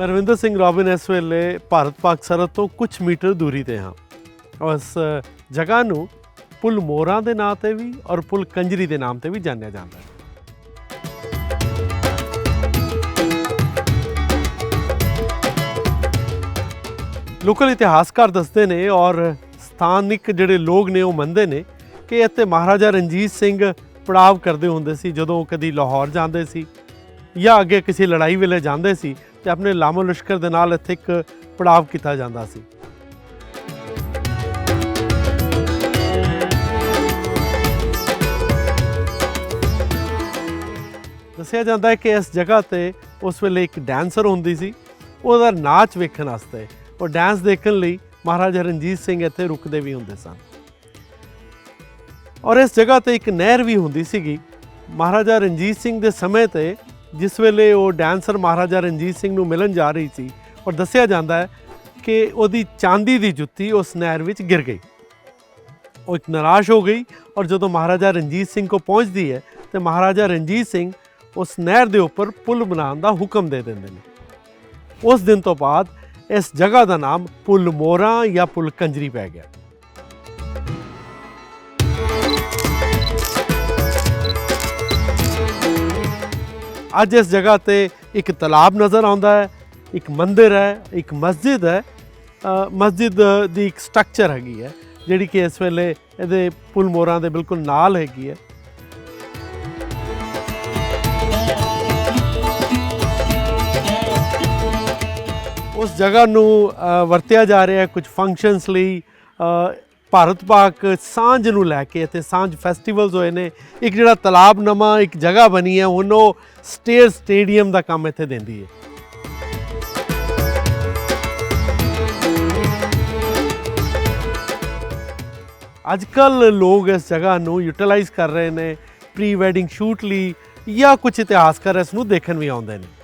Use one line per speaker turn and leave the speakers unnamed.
ਮੈਂ ਰਵਿੰਦਰ ਸਿੰਘ ਰੋਬਿਨ ਇਸ ਵੇਲੇ ਭਾਰਤ ਪਾਕ ਸਰਹੱਦ ਤੋਂ ਕੁਝ ਮੀਟਰ ਦੂਰੀ ਤੇ ਹਾਂ। ਉਸ ਜਗ੍ਹਾ ਨੂੰ ਪੁਲ ਮੋਰਾਂ ਦੇ ਨਾਂ ਤੇ ਵੀ ਔਰ ਪੁਲ ਕੰਜਰੀ ਦੇ ਨਾਮ ਤੇ ਵੀ ਜਾਣਿਆ ਜਾਂਦਾ ਹੈ। ਲੋਕਲ ਇਤਿਹਾਸਕਾਰ ਦੱਸਦੇ ਨੇ ਔਰ ਸਥਾਨਿਕ ਜਿਹੜੇ ਲੋਕ ਨੇ ਉਹ ਮੰਨਦੇ ਨੇ ਕਿ ਇੱਥੇ ਮਹਾਰਾਜਾ ਰਣਜੀਤ ਸਿੰਘ ਪੜਾਵ ਕਰਦੇ ਹੁੰਦੇ ਸੀ ਜਦੋਂ ਕਦੀ ਲਾਹੌਰ ਜਾਂਦੇ ਸੀ। ਜਾਂ ਅੱਗੇ ਕਿਸੇ ਲੜਾਈ ਵੇਲੇ ਜਾਂਦੇ ਸੀ ਤੇ ਆਪਣੇ ਲਾਮੋ ਲਸ਼ਕਰ ਦੇ ਨਾਲ ਇੱਥੇ ਇੱਕ ਪੜਾਵ ਕੀਤਾ ਜਾਂਦਾ ਸੀ। ਦੱਸਿਆ ਜਾਂਦਾ ਹੈ ਕਿ ਇਸ ਜਗ੍ਹਾ ਤੇ ਉਸ ਵੇਲੇ ਇੱਕ ਡਾਂਸਰ ਹੁੰਦੀ ਸੀ। ਉਹਦਾ ਨਾਚ ਵੇਖਣ ਵਾਸਤੇ ਉਹ ਡਾਂਸ ਦੇਖਣ ਲਈ ਮਹਾਰਾਜਾ ਰਣਜੀਤ ਸਿੰਘ ਇੱਥੇ ਰੁਕਦੇ ਵੀ ਹੁੰਦੇ ਸਨ। ਔਰ ਇਸ ਜਗ੍ਹਾ ਤੇ ਇੱਕ ਨਹਿਰ ਵੀ ਹੁੰਦੀ ਸੀਗੀ। ਮਹਾਰਾਜਾ ਰਣਜੀਤ ਸਿੰਘ ਦੇ ਸਮੇਂ ਤੇ ਜਿਸ ਵੇਲੇ ਉਹ ਡਾਂਸਰ ਮਹਾਰਾਜਾ ਰਣਜੀਤ ਸਿੰਘ ਨੂੰ ਮਿਲਣ ਜਾ ਰਹੀ ਸੀ ਔਰ ਦੱਸਿਆ ਜਾਂਦਾ ਹੈ ਕਿ ਉਹਦੀ ਚਾਂਦੀ ਦੀ ਜੁੱਤੀ ਉਸ ਨਹਿਰ ਵਿੱਚ ਗਿਰ ਗਈ। ਉਹ ਇੱਕ ਨਿਰਾਸ਼ ਹੋ ਗਈ ਔਰ ਜਦੋਂ ਮਹਾਰਾਜਾ ਰਣਜੀਤ ਸਿੰਘ ਕੋ ਪਹੁੰਚਦੀ ਹੈ ਤੇ ਮਹਾਰਾਜਾ ਰਣਜੀਤ ਸਿੰਘ ਉਸ ਨਹਿਰ ਦੇ ਉੱਪਰ ਪੁਲ ਬਣਾਉਣ ਦਾ ਹੁਕਮ ਦੇ ਦਿੰਦੇ ਨੇ। ਉਸ ਦਿਨ ਤੋਂ ਬਾਅਦ ਇਸ ਜਗ੍ਹਾ ਦਾ ਨਾਮ ਪੁਲ ਮੋਰਾ ਜਾਂ ਪੁਲ ਕੰਜਰੀ ਪੈ ਗਿਆ। ਅੱਜ ਇਸ ਜਗ੍ਹਾ ਤੇ ਇੱਕ ਤਲਾਬ ਨਜ਼ਰ ਆਉਂਦਾ ਹੈ, ਇੱਕ ਮੰਦਿਰ ਹੈ, ਇੱਕ ਮਸਜਿਦ ਹੈ ਮਸਜਿਦ ਦੀ ਇੱਕ ਸਟਰਕਚਰ ਹੈਗੀ ਹੈ, ਜਿਹੜੀ ਕਿ ਇਸ ਵੇਲੇ ਇਹਦੇ ਪੁਲ ਮੋਰਾਂ ਦੇ ਬਿਲਕੁਲ ਨਾਲ ਹੈਗੀ ਹੈ। ਉਸ ਜਗ੍ਹਾ ਨੂੰ ਵਰਤਿਆ ਜਾ ਰਿਹਾ ਹੈ ਕੁਝ ਫੰਕਸ਼ਨਸ ਲਈ ਭਾਰਤ ਪਾਕ ਸਾਂਝ ਨੂੰ ਲੈ ਕੇ ਇੱਥੇ ਸਾਂਝ ਫੈਸਟੀਵਲਸ ਹੋਏ ਨੇ। ਇੱਕ ਜਿਹੜਾ ਤਲਾਬ ਨਮਾ ਇੱਕ ਜਗ੍ਹਾ ਬਣੀ ਹੈ, ਹੁਣ ਉਹ ਸਟੇਅਰ ਸਟੇਡੀਅਮ ਦਾ ਕੰਮ ਇੱਥੇ ਦਿੰਦੀ ਹੈ। ਅੱਜ ਕੱਲ ਲੋਕ ਇਸ ਜਗ੍ਹਾ ਨੂੰ ਯੂਟਿਲਾਈਜ਼ ਕਰ ਰਹੇ ਨੇ ਪ੍ਰੀ ਵੈਡਿੰਗ ਸ਼ੂਟ ਲਈ ਜਾਂ ਕੁਝ ਇਤਿਹਾਸਕਾਰ ਇਸ ਨੂੰ ਦੇਖਣ ਵੀ ਆਉਂਦੇ ਨੇ।